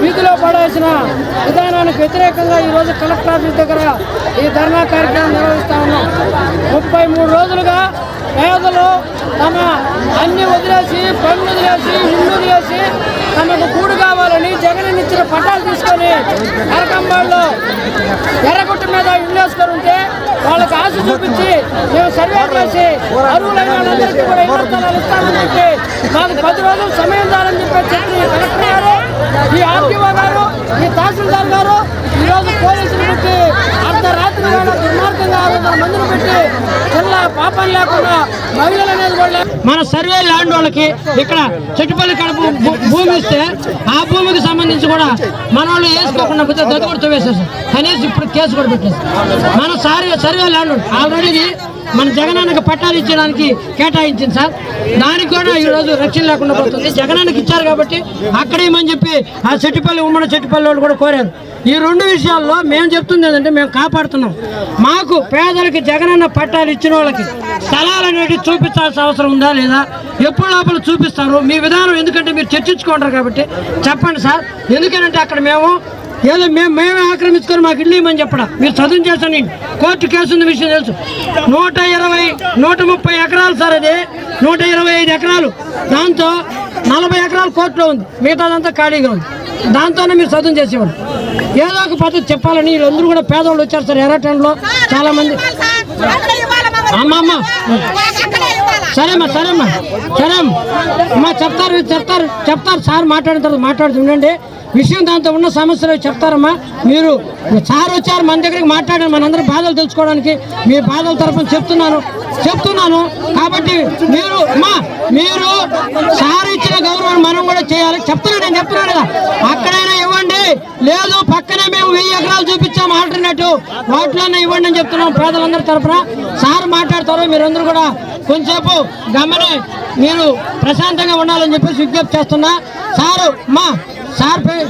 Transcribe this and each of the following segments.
వీధిలో పడేసిన విధానానికి వ్యతిరేకంగా ఈ రోజు కలెక్టర్ ఆఫీస్ దగ్గర ఈ ధర్నా కార్యక్రమం నిర్వహిస్తా ఉన్నాం. ముప్పై మూడు రోజులుగా పేదలు తమ అన్ని వదిలేసి పనులు వదిలేసి ఇల్లు వదిలేసి తమకు కూడు కావాలని జగన్ ఇచ్చిన పట్టాలు తీసుకొని నరకంబాళ్ళు ఎర్రగుట్ట మీద ఇల్లు వేసుకొని ఉంటే వాళ్ళకి ఆశ చూపించి మేము సర్వే చేసి అరువులైన వాళ్ళందరికీ కూడా ఇళ్ళ స్థలాలు ఇస్తామని చెప్పి మాకు పది రోజులు సమయం చాలని చెప్పి చెప్పిన కలెక్టర్ గారే ఈ ఆర్టీఓ గారు ఈ తహసీల్దార్ గారు ఈరోజు పోలీసులు పెట్టి అర్ధరాత్రి వేళ దుర్మార్గంగా ఆరు వందల మందిని పెట్టి జిల్లా పాపం లేకుండా మహిళలు అనేది కూడా మన సర్వే ల్యాండ్ వాళ్ళకి ఇక్కడ చెట్టుపల్లి కడుపు భూమి ఇస్తే ఆ భూమికి సంబంధించి కూడా మన వాళ్ళు వేసుకోకుండా పోతే దత్తు కూడా తవ్వేశారు కనీసం ఇప్పుడు కేసు కూడా పెట్టేసి మన సర్వే సర్వే ల్యాండ్ ఆల్రెడీ మన జగనానికి పట్టాలు ఇచ్చడానికి కేటాయించింది సార్. దానికి కూడా ఈ రోజు రక్షణ లేకుండా పోతుంది. జగనానికి ఇచ్చారు కాబట్టి అక్కడేమని చెప్పి ఆ చెట్టుపల్లి ఉమ్మడి చెట్టుపల్లి వాళ్ళు కూడా కోరారు. ఈ రెండు విషయాల్లో మేము చెప్తుంది ఏంటంటే మేము కాపాడుతున్నాం. మాకు పేదలకి జగనన్న పట్టాలు ఇచ్చిన వాళ్ళకి స్థలాలు అనేవి చూపించాల్సిన అవసరం ఉందా లేదా? ఎప్పుడు లోపల చూపిస్తారు? మీ విధానం ఎందుకంటే మీరు చర్చించుకుంటారు కాబట్టి చెప్పండి సార్. ఎందుకంటే అక్కడ మేము ఏదో మేము మేమే ఆక్రమించుకొని మాకు ఇల్లు ఇవ్వమని చెప్పడం. మీరు చదువు చేస్తాను కోర్టు కేసు ఉంది విషయం తెలుసు. నూట ఇరవై నూట ముప్పై ఎకరాలు సార్ అది. నూట ఇరవై ఐదు ఎకరాలు. దాంతో నలభై ఎకరాలు కోర్టులో ఉంది. మిగతాదంతా ఖాళీగా ఉంది. దాంతోనే మీరు చదువు చేసేవాడు ఏదో ఒక పద్ధతి చెప్పాలని వీళ్ళందరూ కూడా పేదవాళ్ళు వచ్చారు సార్. ఎర్రటంలో చాలామంది. అమ్మమ్మ సరేమ్మా సరేమ్మా సరే అమ్మా. చెప్తారు చెప్తారు చెప్తారు. సార్ మాట్లాడిన తర్వాత మాట్లాడుతుండండి విషయం దాంతో ఉన్న సమస్యలు చెప్తారమ్మా. మీరు సార్ వచ్చారు మన దగ్గరికి మాట్లాడారు మనందరి బాధలు తెలుసుకోవడానికి మీ బాధల తరఫున చెప్తున్నాను. చెప్తున్నాను. కాబట్టి మీరు అమ్మా మీరు సార్ ఇచ్చిన గౌరవం మనం కూడా చేయాలి. చెప్తున్నాను నేను చెప్తున్నాను కదా. అక్కడైనా ఇవ్వండి. లేదు పక్కనే మేము వెయ్యి ఎకరాలు చూపించాము ఆల్టర్నేటివ్. వాటిలోనే ఇవ్వండి అని చెప్తున్నాం పేదలందరి తరఫున సార్ మాట్లాడతారు మీరందరూ కూడా కొంచెంసేపు గమని. మీరు ప్రశాంతంగా ఉండాలని చెప్పేసి విజ్ఞప్తి చేస్తున్నా. సారు మా సార్ పే-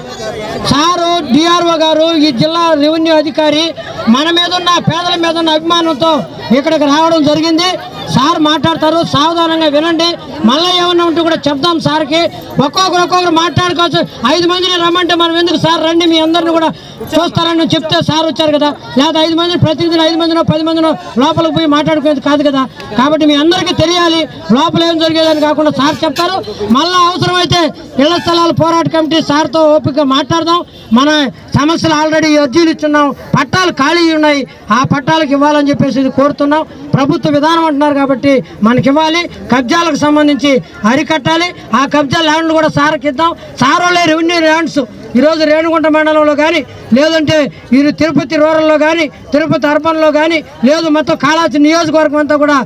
సారు డిఆర్ఓ గారు ఈ జిల్లా రెవెన్యూ అధికారి మన మీద ఉన్న పేదల మీద ఉన్న అభిమానంతో ఇక్కడికి రావడం జరిగింది. సార్ మాట్లాడతారు సావధానంగా వినండి. మళ్ళీ ఏమన్నా ఉంటే కూడా చెప్దాం సార్కి. ఒక్కొక్కరు ఒక్కొక్కరు మాట్లాడుకోవచ్చు. ఐదు మందిని రమ్మంటే మనం ఎందుకు సార్ రండి మీ అందరిని కూడా చూస్తారని చెప్తే సార్ వచ్చారు కదా. లేదా ఐదు మందిని ప్రతినిధులు ఐదు మందినో పది మందినో లోపలికి పోయి మాట్లాడుకునేది కాదు కదా. కాబట్టి మీ అందరికీ తెలియాలి లోపల ఏం జరిగేదని కాకుండా సార్ చెప్తారు. మళ్ళీ అవసరమైతే ఇళ్ళ స్థలాల పోరాట కమిటీ సార్తో ఓపిక మాట్లాడదాం. మన సమస్యలు ఆల్రెడీ అర్జీలు ఇచ్చున్నాం. పట్టాలు ఖాళీ ఉన్నాయి. ఆ పట్టాలకు ఇవ్వాలని చెప్పేసి ఇది కోరుతున్నాం. ప్రభుత్వ విధానం అంటున్నారు కాబట్టి మనకి ఇవ్వాలి కబ్జాలకు సంబంధించి అరికట్టాలి. ఆ కబ్జా ల్యాండ్లు కూడా సార్కి ఇద్దాం. సారోలే రెవెన్యూ ల్యాండ్స్ ఈరోజు రేణుగుంట మండలంలో కానీ లేదంటే ఈ తిరుపతి రూరల్లో కానీ తిరుపతి అర్బన్లో కానీ లేదు మొత్తం కాళాచి నియోజకవర్గం అంతా కూడా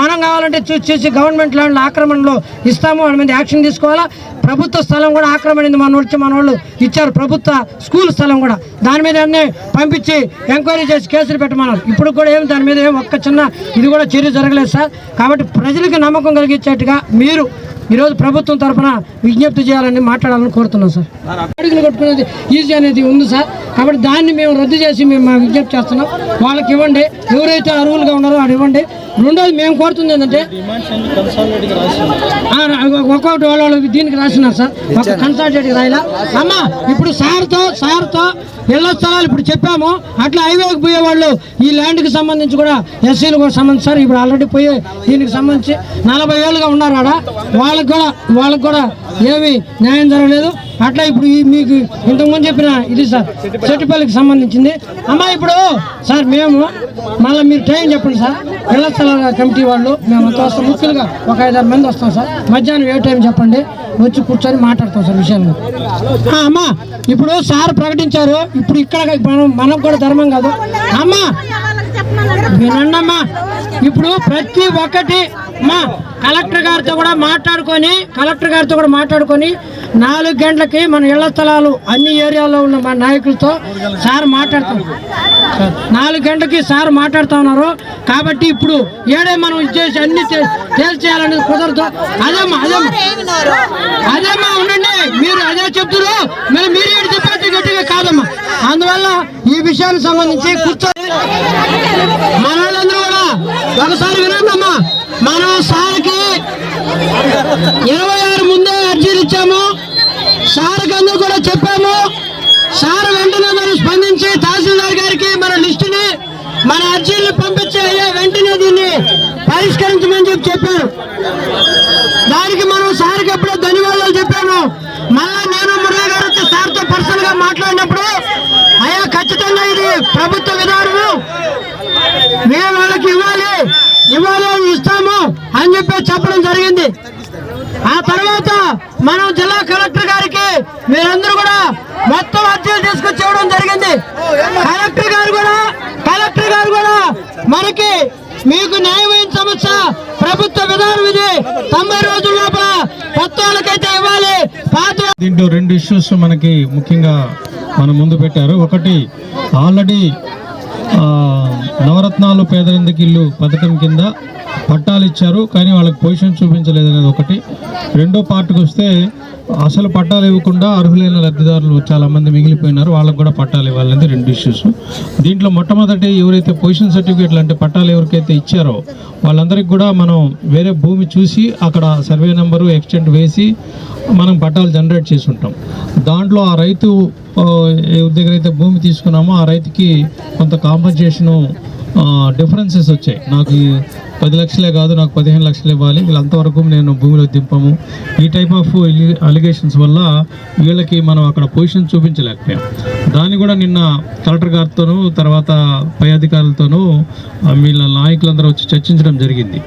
మనం కావాలంటే చూసి చూసి గవర్నమెంట్ ల్యాండ్ల ఆక్రమణలో ఇస్తాము వాళ్ళ మీద యాక్షన్ తీసుకోవాలా? ప్రభుత్వ స్థలం కూడా ఆక్రమణింది మన వచ్చి మన వాళ్ళు ఇచ్చారు ప్రభుత్వ స్కూల్ స్థలం కూడా. దాని మీద అన్నీ పంపించి ఎంక్వైరీ చేసి కేసులు పెట్టమన్నారు. ఇప్పుడు కూడా ఏం దాని మీద ఏం ఒక్క చిన్న ఇది కూడా చర్య జరగలేదు సార్. కాబట్టి ప్రజలకు నమ్మకం కలిగించేట్టుగా మీరు ఈరోజు ప్రభుత్వం తరఫున విజ్ఞప్తి చేయాలని మాట్లాడాలని కోరుతున్నాం సార్. అడుగులు కొట్టుకునేది ఈజీ అనేది ఉంది సార్. కాబట్టి దాన్ని మేము రద్దు చేసి మేము విజ్ఞప్తి చేస్తున్నాం. వాళ్ళకి ఇవ్వండి. ఎవరైతే అర్హులుగా ఉన్నారో అది ఇవ్వండి. రెండోది మేము కోరుతుంది ఏంటంటే ఒక్కొక్కటి వాళ్ళ దీనికి రాసినారు సార్. ఒక కన్సల్టేట్కి రాయలా. అమ్మ ఇప్పుడు సార్తో సార్తో ఇళ్ళ స్థలాలు ఇప్పుడు చెప్పాము. అట్లా హైవేకి పోయే వాళ్ళు ఈ ల్యాండ్కి సంబంధించి కూడా ఎస్సీలు కూడా సంబంధించి సార్ ఇప్పుడు ఆల్రెడీ పోయే దీనికి సంబంధించి నలభై ఏళ్ళుగా ఉన్నారు ఆడ. వాళ్ళకి కూడా వాళ్ళకి కూడా ఏమీ న్యాయం జరగలేదు. అట్లా ఇప్పుడు ఈ మీకు ఇంతకుముందు చెప్పిన ఇది సార్ చెట్టుపల్లికి సంబంధించింది. అమ్మా ఇప్పుడు సార్ మేము మళ్ళీ మీరు టైం చెప్పండి సార్. ఇళ్ళ స్థలాల కమిటీ వాళ్ళు మేము అంత వస్తాం. ముఖ్యంగా ఒక ఐదారు మంది వస్తాం సార్. మధ్యాహ్నం ఏ టైం చెప్పండి. వచ్చి కూర్చొని మాట్లాడతాం సార్ విషయంలో అమ్మా ఇప్పుడు సార్ ప్రకటించారు. ఇప్పుడు ఇక్కడ మనం మనకు కూడా ధర్మం కాదు. అమ్మా వినండమ్మా. ఇప్పుడు ప్రతి ఒక్కటి మా కలెక్టర్ గారితో కూడా మాట్లాడుకొని కలెక్టర్ గారితో కూడా మాట్లాడుకొని నాలుగు గంటలకి మన ఇళ్ళ స్థలాలు అన్ని ఏరియాలో ఉన్న మన నాయకులతో సార్ మాట్లాడతాం నాలుగు గంటలకి సార్ మాట్లాడుతూ ఉన్నారు. కాబట్టి ఇప్పుడు ఏడే మనం ఇచ్చేసి అన్ని తేల్చేయాలనేది కుదరదు. అదేమ్మా అదేమ్మా అదేమ్మా ఉండండి. మీరు అదే చెప్తున్నారు మరి మీరు ఏడు చెప్పేది గట్టిగా కాదమ్మా. అందువల్ల ఈ విషయానికి సంబంధించి కూర్చొని మన వాళ్ళందరూ కూడా ఒకసారి వినండమ్మా. మనం సార్కి ఇరవై ఆరు ముందే అర్జీలు ఇచ్చాము. సార్కి అందరూ కూడా చెప్పాము. సార్ వెంటనే మనం స్పందించి తహసీల్దార్ గారికి మన లిస్టుని మన అర్జీలు పంపించి అయ్యా వెంటనే దీన్ని పరిష్కరించమని చెప్పి చెప్పారు. దానికి మనం సార్కి ఎప్పుడో ధన్యవాదాలు చెప్పాము. మళ్ళా నేను మురళి గారు సార్తో పర్సనల్గా మాట్లాడినప్పుడు అయ్యా ఖచ్చితంగా ఇది ప్రభుత్వ విధానము. మేము వాళ్ళకి ఇవ్వాలి. ఇవ్వాలి ఇస్తాము అని చెప్పి చెప్పడం జరిగింది. ఆ తర్వాత మనం జిల్లా కలెక్టర్ గారికి మీరందరూ కూడా మొత్తం అర్జీలు తీసుకొచ్చి ఇవ్వడం జరిగింది. కలెక్టర్ గారు కూడా కలెక్టర్ గారు కూడా మనకి మీకు న్యాయమైన సమస్య ప్రభుత్వ విధానం ఇది. తొంభై రోజుల లోపల కొత్త వాళ్ళకైతే ఇవ్వాలి. పాత దీంట్లో రెండు ఇష్యూస్ మనకి ముఖ్యంగా మన ముందు పెట్టారు. ఒకటి ఆల్రెడీ నవరత్నాలు పేదరిందకి ఇల్లు పథకం కింద పట్టాలు ఇచ్చారు కానీ వాళ్ళకి పొజిషన్ చూపించలేదు అనేది ఒకటి. రెండో పార్ట్కి వస్తే అసలు పట్టాలు ఇవ్వకుండా అర్హులైన లబ్ధిదారులు చాలామంది మిగిలిపోయినారు వాళ్ళకు కూడా పట్టాలు ఇవ్వాలనేది రెండు ఇష్యూస్ దీంట్లో మొట్టమొదటి ఎవరైతే పొజిషన్ సర్టిఫికేట్లు అంటే పట్టాలు ఎవరికైతే ఇచ్చారో వాళ్ళందరికీ కూడా మనం వేరే భూమి చూసి అక్కడ సర్వే నెంబరు ఎక్స్టెంట్ వేసి మనం పట్టాలు జనరేట్ చేసి ఉంటాం దాంట్లో ఆ రైతు ఎవరి దగ్గర అయితే భూమి తీసుకున్నామో ఆ రైతుకి కొంత కాంపన్సేషను డిఫరెన్సెస్ వచ్చాయి. నాకు పది లక్షలే కాదు నాకు పదిహేను లక్షలు ఇవ్వాలి. వీళ్ళంతవరకు నేను భూమిలో దింపము. ఈ టైప్ ఆఫ్ అలిగేషన్స్ వల్ల వీళ్ళకి మనం అక్కడ పొజిషన్ చూపించలేకపోయాం. దాన్ని కూడా నిన్న కలెక్టర్ గారితోనూ తర్వాత పై అధికారులతోనూ వీళ్ళ నాయకులందరూ వచ్చి చర్చించడం జరిగింది.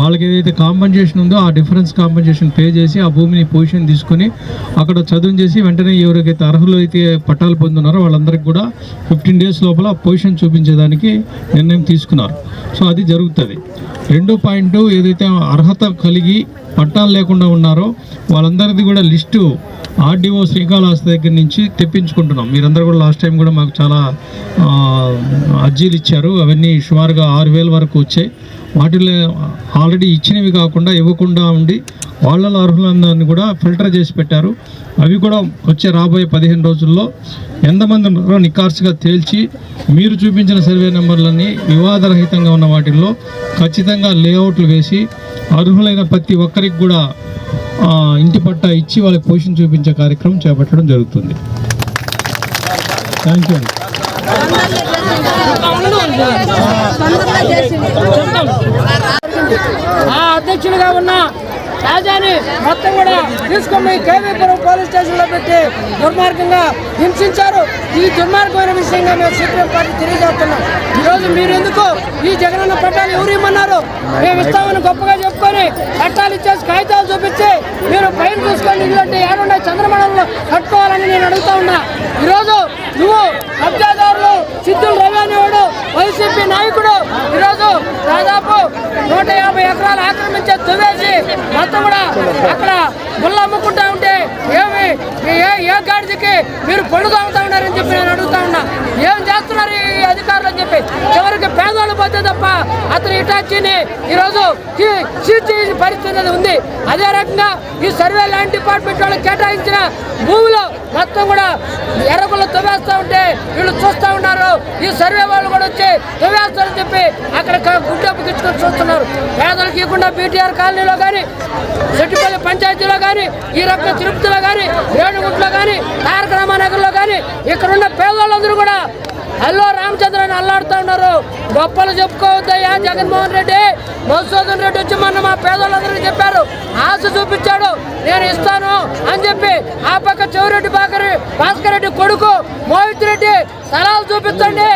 వాళ్ళకి ఏదైతే కాంపన్సేషన్ ఉందో ఆ డిఫరెన్స్ కాంపన్సేషన్ పే చేసి ఆ భూమిని పొజిషన్ తీసుకొని అక్కడ చదువు చేసి వెంటనే ఎవరికైతే అర్హులు అయితే పట్టాలు పొందున్నారో వాళ్ళందరికీ కూడా ఫిఫ్టీన్ డేస్ లోపల పొజిషన్ చూపించేదానికి నిర్ణయం తీసుకున్నారు. సో అది జరుగుతుంది. రెండు పాయింట్ ఏదైతే అర్హత కలిగి పట్టాలు లేకుండా ఉన్నారో వాళ్ళందరిది కూడా లిస్టు ఆర్డీఓ శ్రీకాళహస్తి దగ్గర నుంచి తెప్పించుకుంటున్నాం. మీరందరూ కూడా లాస్ట్ టైం కూడా మాకు చాలా అర్జీలు ఇచ్చారు. అవన్నీ సుమారుగా ఆరు వేల వరకు వచ్చాయి. వాటిలో ఆల్రెడీ ఇచ్చినవి కాకుండా ఇవ్వకుండా ఉండి వాళ్ళలో అర్హులందరినీ కూడా ఫిల్టర్ చేసి పెట్టారు. అవి కూడా వచ్చే రాబోయే పదిహేను రోజుల్లో ఎంతమంది ఉన్నారో నికార్సుగా తేల్చి మీరు చూపించిన సర్వే నెంబర్లన్నీ వివాదరహితంగా ఉన్న వాటిల్లో ఖచ్చితంగా లేఅవుట్లు వేసి అర్హులైన ప్రతి ఒక్కరికి కూడా ఇంటి పట్టా ఇచ్చి వాళ్ళకి పోషణ చూపించే కార్యక్రమం చేపట్టడం జరుగుతుంది. థ్యాంక్ యూ అండి. అధ్యక్షుడిగా ఉన్న రాజాని మొత్తం కూడా తీసుకొని కేవీపురం పోలీస్ స్టేషన్లో పెట్టి దుర్మార్గంగా హింసించారు. ఈ దుర్మార్గమైన విషయంగా మేము సిపిఎం పార్టీ తెలియజేస్తున్నాం. ఈ రోజు మీరు ఎందుకు ఈ జగనన్న పట్టాలు ఎవరు ఇమ్మన్నారు మేము ఇస్తామని గొప్పగా చెప్పుకొని పట్టాలు ఇచ్చేసి కాగితాలు చూపించి మీరు పైన చూసుకొని ఇల్లంటే ఏడున్నా చంద్రమండలంలో కట్టుకోవాలని నేను అడుగుతా ఉన్నా. ఈరోజు నువ్వు కబ్జాదారులు సిద్ధులు రవి అనేవాడు వైసీపీ నాయకుడు. ఈరోజు దాదాపు నూట యాభై ఎకరాలు ఆక్రమించే దువేసి మొత్తం కూడా అక్కడ ముళ్ళు అమ్ముకుంటా ఉంటే ఏమి ఏ ఏ గాడిదకి మీరు పళ్ళు తాగుతా ఉన్నారని చెప్పి నేను అడుగుతా ఉన్నా. ఏం చేస్తున్నారు ఈ అధికారులు అని చెప్పి? చివరికి పేదోళ్ళు పోతే తప్ప అతను ఇటాచీని ఈరోజు ఈ- పరిస్థితి అనేది ఉంది. అదే రకంగా ఈ సర్వే ల్యాండ్ డిపార్ట్మెంట్ వాళ్ళు కేటాయించిన భూమిలో మొత్తం కూడా ఎర్రగుళ్ళు తవ్వేస్తూ ఉంటే వీళ్ళు చూస్తా ఉన్నారు. ఈ సర్వే వాళ్ళు కూడా వచ్చి తవ్వేస్తారని చెప్పి అక్కడ క- తెచ్చుకొని చూస్తున్నారు. పేదలకు ఇవ్వకుండా బీటీఆర్ కాలనీలో కానీ సెట్టిపల్లి పంచాయతీలో కానీ ఈ రకంగా తిరుపతిలో కానీ రేణుగుంట్లో కానీ ఇక్కడున్న ఇక్కడ ఉన్న పేదవాళ్ళందరూ కూడా హలో రామచంద్ర అని అల్లాడుతూ ఉన్నారు. గొప్పలు చెప్పుకోవద్దయ్యా జగన్మోహన్ రెడ్డి. మధుసూదన్ రెడ్డి వచ్చి మొన్న మా పేదవాళ్ళందరికీ చెప్పారు. ఆశ చూపించాడు. నేను ఇస్తాను అని చెప్పి ఆ పక్క చెవిరెడ్డి బాకరి భాస్కర్ రెడ్డి కొడుకు మోహిత్ రెడ్డి స్థలాలు చూపించండి.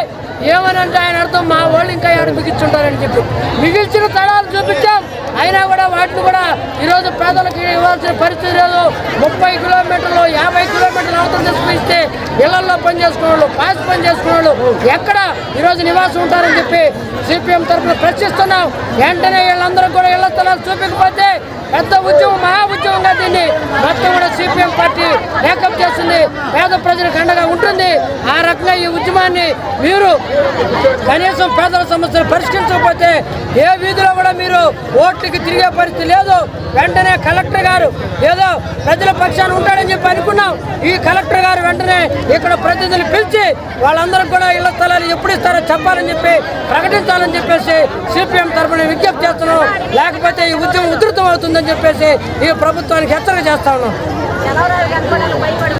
ఏమని అంటే ఆయన అర్థం మా వాళ్ళు ఇంకా ఆయన మిగిల్చుంటారని చెప్పి. మిగిల్చిన స్థలాలు చూపించాం. అయినా కూడా వాటిని కూడా ఈరోజు పేదలకు ఇవ్వాల్సిన పరిస్థితి లేదు. ముప్పై కిలోమీటర్లు యాభై కిలోమీటర్లు అవతల తీసుకునిస్తే ఇళ్ళలో పని చేసుకునే వాళ్ళు పాస్ పని చేసుకునే వాళ్ళు ఎక్కడ ఈరోజు నివాసం ఉంటారని చెప్పి సిపిఎం తరఫున ప్రశ్నిస్తున్నాం. వెంటనే వీళ్ళందరూ కూడా ఇళ్ళ స్థలాలు చూపించకపోతే పెద్ద ఉద్యమం మహా ఉద్యమంగా దీన్ని మొత్తం కూడా సిపిఎం పార్టీ మేకప్ చేస్తుంది. పేద ప్రజలకు అండగా ఉంటుంది. ఆ రకంగా ఈ ఉద్యమాన్ని మీరు కనీసం పేదల సమస్యలు పరిష్కరించకపోతే ఏ వీధిలో కూడా మీరు ఓట్లకి తిరిగే పరిస్థితి లేదు. వెంటనే కలెక్టర్ గారు ఏదో ప్రజల పక్షాన ఉంటాడని చెప్పి అనుకున్నాం. ఈ కలెక్టర్ గారు వెంటనే ఇక్కడ ప్రతినిధులు పిలిచి వాళ్ళందరూ కూడా ఇళ్ళ స్థలాలు ఎప్పుడు ఇస్తారో చెప్పాలని చెప్పి ప్రకటించాలని చెప్పేసి సిపిఎం తరఫున విజ్ఞప్తి చేస్తున్నాం. లేకపోతే ఈ ఉద్యమం ఉధృతం అవుతుందని చెప్పేసి ఈ ప్రభుత్వానికి హెచ్చరిక చేస్తా ఉన్నాం.